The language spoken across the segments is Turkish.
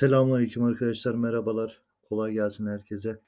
Selamünaleyküm arkadaşlar, merhabalar. Kolay gelsin herkese.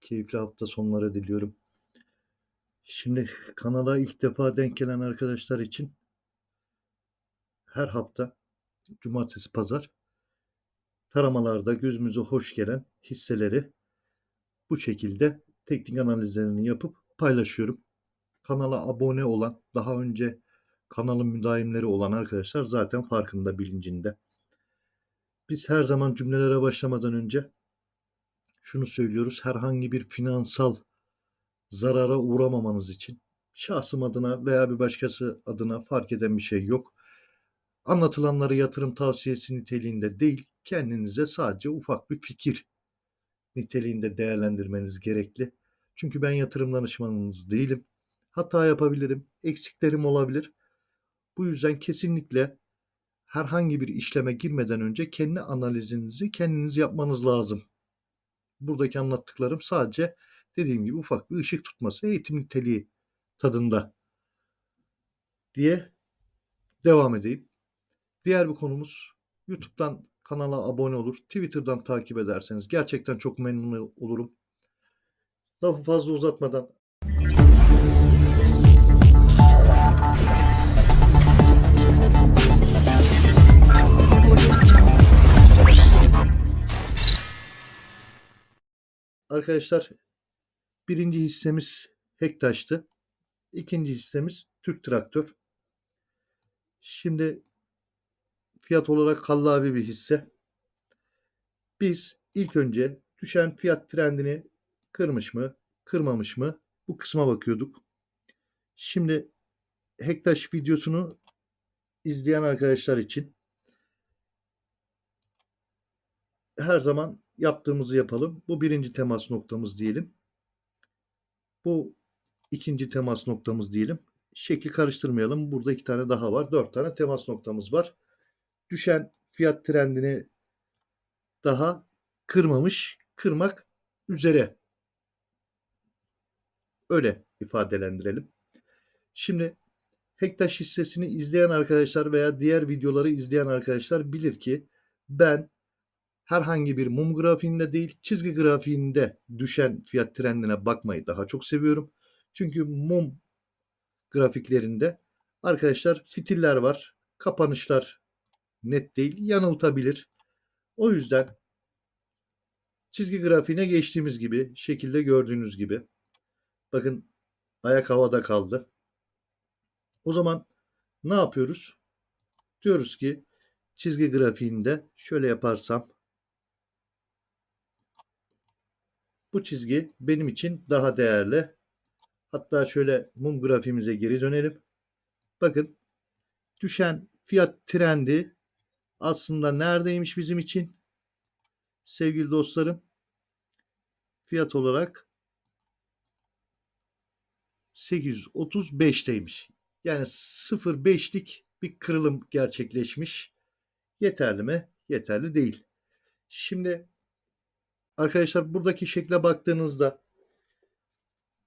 Keyifli hafta sonları diliyorum. Şimdi kanala ilk defa denk gelen arkadaşlar için her hafta cumartesi, pazar taramalarda gözümüze hoş gelen hisseleri bu şekilde teknik analizlerini yapıp paylaşıyorum. Kanala abone olan, daha önce kanalın müdavimleri olan arkadaşlar zaten farkında, bilincinde. Biz her zaman cümlelere başlamadan önce şunu söylüyoruz. Herhangi bir finansal zarara uğramamanız için şahsım adına veya bir başkası adına fark eden bir şey yok. Anlatılanları yatırım tavsiyesi niteliğinde değil, kendinize sadece ufak bir fikir niteliğinde değerlendirmeniz gerekli. Çünkü ben yatırım danışmanınız değilim. Hata yapabilirim, eksiklerim olabilir. Bu yüzden kesinlikle herhangi bir işleme girmeden önce kendi analizinizi kendiniz yapmanız lazım. Buradaki anlattıklarım sadece dediğim gibi ufak bir ışık tutması, eğitim niteliği tadında diye devam edeyim. Diğer bir konumuz YouTube'dan kanala abone olur, Twitter'dan takip ederseniz gerçekten çok memnun olurum. Lafı fazla uzatmadan Arkadaşlar birinci hissemiz Hektaş'tı. İkinci hissemiz Türk Traktör. Şimdi fiyat olarak kallavi bir hisse. Biz ilk önce düşen fiyat trendini kırmış mı, kırmamış mı bu kısma bakıyorduk. Şimdi Hektaş videosunu izleyen arkadaşlar için her zaman yaptığımızı yapalım. Bu birinci temas noktamız diyelim. Bu ikinci temas noktamız diyelim. Şekli karıştırmayalım. Burada iki tane daha var. Dört tane temas noktamız var. Düşen fiyat trendini daha kırmamış, kırmak üzere. Öyle ifadelendirelim. Şimdi Hektaş hissesini izleyen arkadaşlar veya diğer videoları izleyen arkadaşlar bilir ki ben herhangi bir mum grafiğinde değil çizgi grafiğinde düşen fiyat trendine bakmayı daha çok seviyorum. Çünkü mum grafiklerinde arkadaşlar fitiller var. Kapanışlar net değil. Yanıltabilir. O yüzden çizgi grafiğine geçtiğimiz gibi şekilde gördüğünüz gibi bakın ayak havada kaldı. O zaman ne yapıyoruz? Diyoruz ki çizgi grafiğinde şöyle yaparsam bu çizgi benim için daha değerli. Hatta şöyle mum grafiğimize geri dönelim. Bakın düşen fiyat trendi aslında neredeymiş bizim için? Sevgili dostlarım fiyat olarak 835'teymiş. Yani 0.5'lik bir kırılım gerçekleşmiş. Yeterli mi? Yeterli değil. Şimdi arkadaşlar buradaki şekle baktığınızda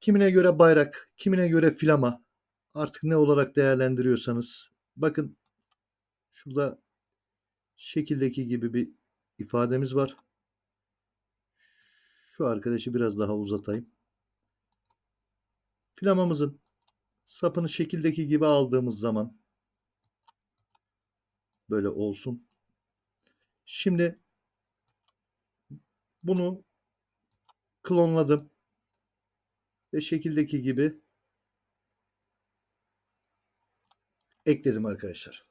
kimine göre bayrak, kimine göre filama artık ne olarak değerlendiriyorsanız bakın şurada şekildeki gibi bir ifademiz var. Şu arkadaşı biraz daha uzatayım. Flamamızın sapını şekildeki gibi aldığımız zaman böyle olsun. Şimdi bunu klonladım ve şekildeki gibi ekledim arkadaşlar.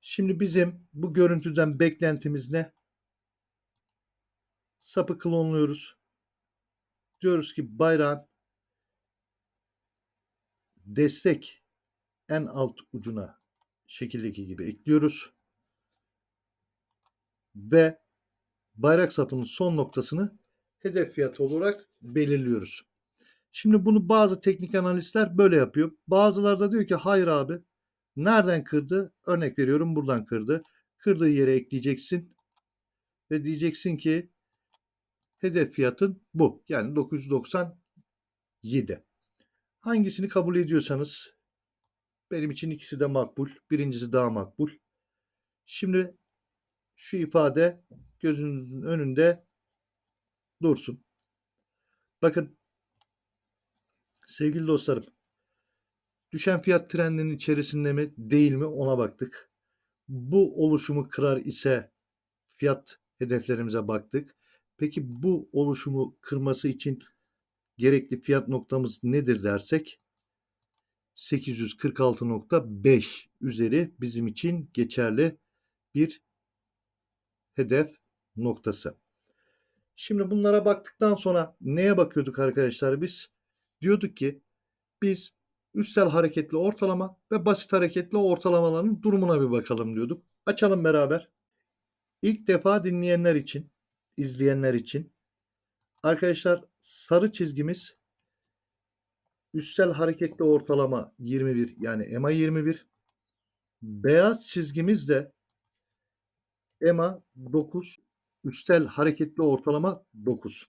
Şimdi bizim bu görüntüden beklentimiz ne? Sapı klonluyoruz. Diyoruz ki bayrağın destek en alt ucuna şekildeki gibi ekliyoruz. Ve bayrak sapının son noktasını hedef fiyatı olarak belirliyoruz. Şimdi bunu bazı teknik analistler böyle yapıyor. Bazıları da diyor ki hayır abi nereden kırdı? Örnek veriyorum buradan kırdı. Kırdığı yere ekleyeceksin ve diyeceksin ki hedef fiyatın bu. Yani 997. Hangisini kabul ediyorsanız benim için ikisi de makbul. Birincisi daha makbul. Şimdi şu ifade gözünüzün önünde dursun. Bakın sevgili dostlarım düşen fiyat trendinin içerisinde mi değil mi ona baktık. Bu oluşumu kırar ise fiyat hedeflerimize baktık. Peki bu oluşumu kırması için gerekli fiyat noktamız nedir dersek 846.5 üzeri bizim için geçerli bir hedef noktası. Şimdi bunlara baktıktan sonra neye bakıyorduk arkadaşlar biz? Diyorduk ki biz üstel hareketli ortalama ve basit hareketli ortalamaların durumuna bir bakalım diyorduk. Açalım beraber. İlk defa dinleyenler için, izleyenler için arkadaşlar sarı çizgimiz üstel hareketli ortalama 21 yani EMA 21. Beyaz çizgimiz de EMA 9 üstel hareketli ortalama 9.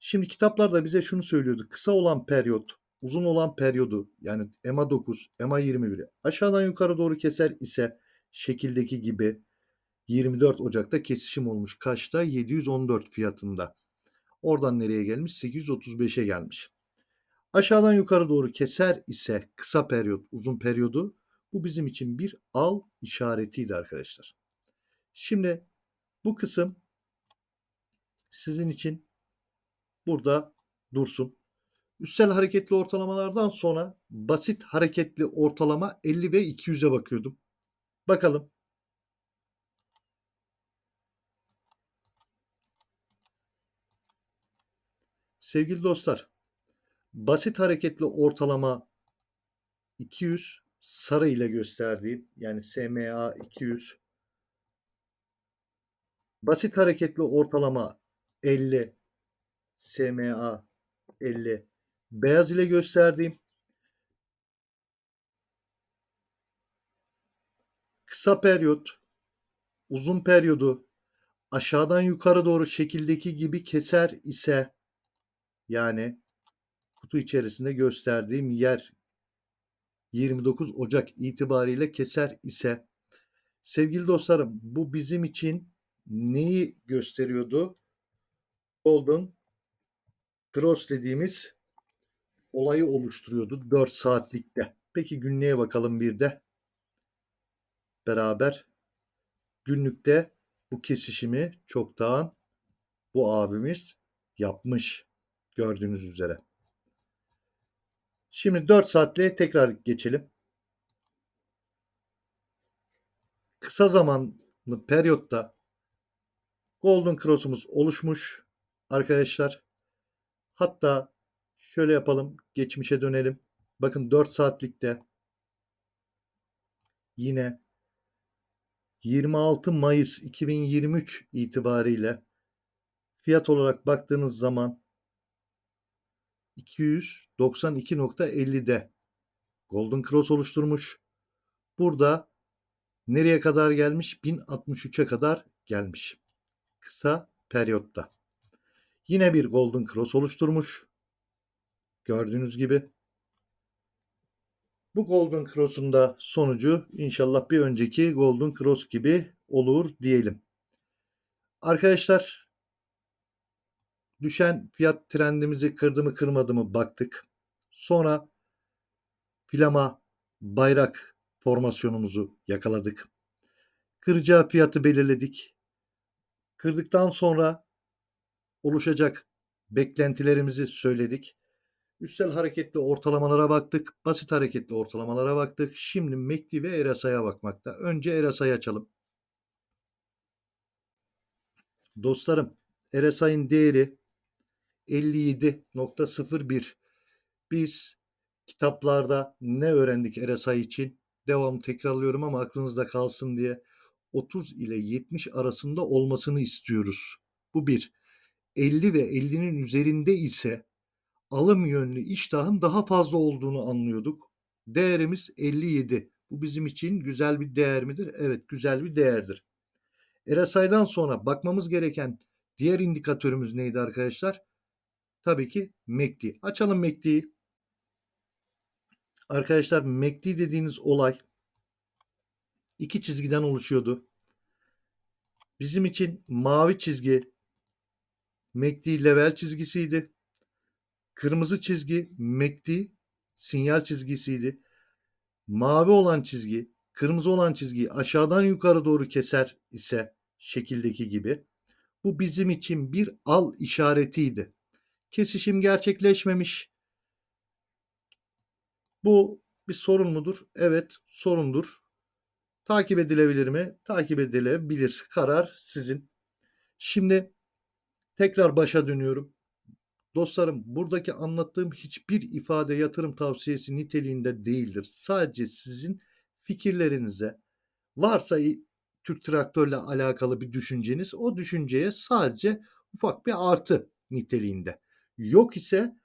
Şimdi kitaplarda bize şunu söylüyordu. Kısa olan periyot, uzun olan periyodu yani EMA 9, EMA 21'i aşağıdan yukarı doğru keser ise şekildeki gibi 24 Ocak'ta kesişim olmuş. Kaçta? 714 fiyatında. Oradan nereye gelmiş? 835'e gelmiş. Aşağıdan yukarı doğru keser ise kısa periyot, uzun periyodu bu bizim için bir al işaretiydi arkadaşlar. Şimdi bu kısım sizin için burada dursun. Üstel hareketli ortalamalardan sonra basit hareketli ortalama 50 ve 200'e bakıyordum. Bakalım. Sevgili dostlar, basit hareketli ortalama 200 sarı ile gösterdiğim yani SMA 200 basit hareketli ortalama 50 SMA 50 beyaz ile gösterdiğim. Kısa periyot. Uzun periyodu. Aşağıdan yukarı doğru şekildeki gibi keser ise yani kutu içerisinde gösterdiğim yer 29 Ocak itibariyle keser ise sevgili dostlarım bu bizim için neyi gösteriyordu? Golden Cross dediğimiz olayı oluşturuyordu 4 saatlikte. Peki günlüğe bakalım bir de beraber. Günlükte bu kesişimi çoktan bu abimiz yapmış gördüğünüz üzere. Şimdi 4 saatle tekrar geçelim. Kısa zamanlı periyotta Golden Cross'umuz oluşmuş arkadaşlar. Hatta şöyle yapalım. Geçmişe dönelim. Bakın 4 saatlikte yine 26 Mayıs 2023 itibariyle fiyat olarak baktığınız zaman 292.50'de Golden Cross oluşturmuş. Burada nereye kadar gelmiş? 1063'e kadar gelmiş. Kısa periyotta. Yine bir Golden Cross oluşturmuş. Gördüğünüz gibi. Bu Golden Cross'un da sonucu inşallah bir önceki Golden Cross gibi olur diyelim. Arkadaşlar düşen fiyat trendimizi kırdı mı kırmadı mı baktık. Sonra filama bayrak formasyonumuzu yakaladık. Kıracağı fiyatı belirledik. Kırdıktan sonra oluşacak beklentilerimizi söyledik. Üstel hareketli ortalamalara baktık. Basit hareketli ortalamalara baktık. Şimdi MACD ve RSI'ye bakmakta. Önce RSI'yi açalım. Dostlarım RSI'nin değeri 57.01. Biz kitaplarda ne öğrendik RSI için? Devamlı tekrarlıyorum ama aklınızda kalsın diye 30 ile 70 arasında olmasını istiyoruz. Bu bir. 50 ve 50'nin üzerinde ise alım yönlü iştahın daha fazla olduğunu anlıyorduk. Değerimiz 57. Bu bizim için güzel bir değer midir? Evet, güzel bir değerdir. RSI'dan sonra bakmamız gereken diğer indikatörümüz neydi arkadaşlar? Tabii ki MACD. Açalım MACD'yi. Arkadaşlar MACD dediğiniz olay iki çizgiden oluşuyordu. Bizim için mavi çizgi MACD level çizgisiydi. Kırmızı çizgi MACD sinyal çizgisiydi. Mavi olan çizgi, kırmızı olan çizgiyi aşağıdan yukarı doğru keser ise şekildeki gibi bu bizim için bir al işaretiydi. Kesişim gerçekleşmemiş. Bu bir sorun mudur? Evet, sorundur. Takip edilebilir mi? Takip edilebilir. Karar sizin. Şimdi tekrar başa dönüyorum. Dostlarım buradaki anlattığım hiçbir ifade yatırım tavsiyesi niteliğinde değildir. Sadece sizin fikirlerinize varsa Türk Traktör'le alakalı bir düşünceniz o düşünceye sadece ufak bir artı niteliğinde. Yok ise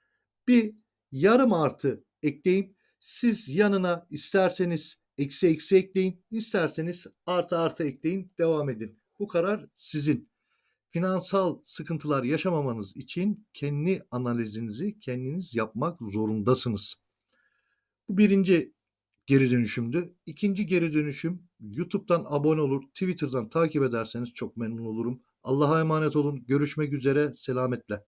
bir yarım artı ekleyin. Siz yanına isterseniz eksi eksi ekleyin, isterseniz artı artı ekleyin, devam edin. Bu karar sizin. Finansal sıkıntılar yaşamamanız için kendi analizinizi kendiniz yapmak zorundasınız. Bu birinci geri dönüşümdü. İkinci geri dönüşüm YouTube'dan abone olur, Twitter'dan takip ederseniz çok memnun olurum. Allah'a emanet olun. Görüşmek üzere. Selametle.